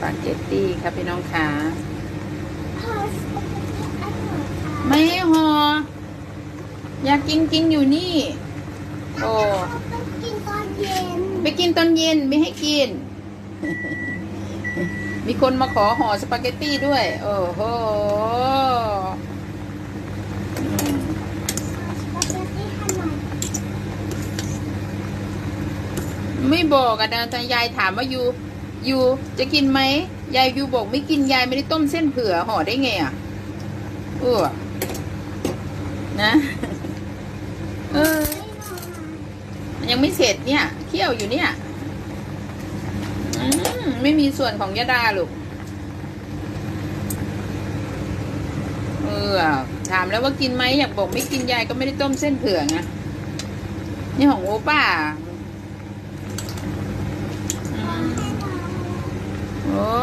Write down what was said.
ปาเกตตี้ครับพี่น้องขาพอสปาเกตตี้อร่อยค่ะไม่ให้หออยากกินกินอยู่นี่ โอ้เอาไปกินตอนเย็นไปกินตอนเย็นไม่ให้กิน มีคนมาขอห่อสปาเกตตี้ด้วย โอ้โหอืมสปาเกตตี้ให้หน่อยไม่บอกอะนะแต่ยายถามว่ายู ยูจะกินไหมยายยูบอกไม่กินยายไม่ได้ต้มเส้นเผื่อห่อได้ไงอะเออนะเออไม่เอายังไม่เสร็จเนี่ยเคี่ยวอยู่เนี่ยอืมไม่มีส่วนของยาดาลูกเออถามแล้วว่ากินไหมอยากบอกไม่กินยายก็ไม่ได้ต้มเส้นเผือกนะนี่ของโอป้า Oh.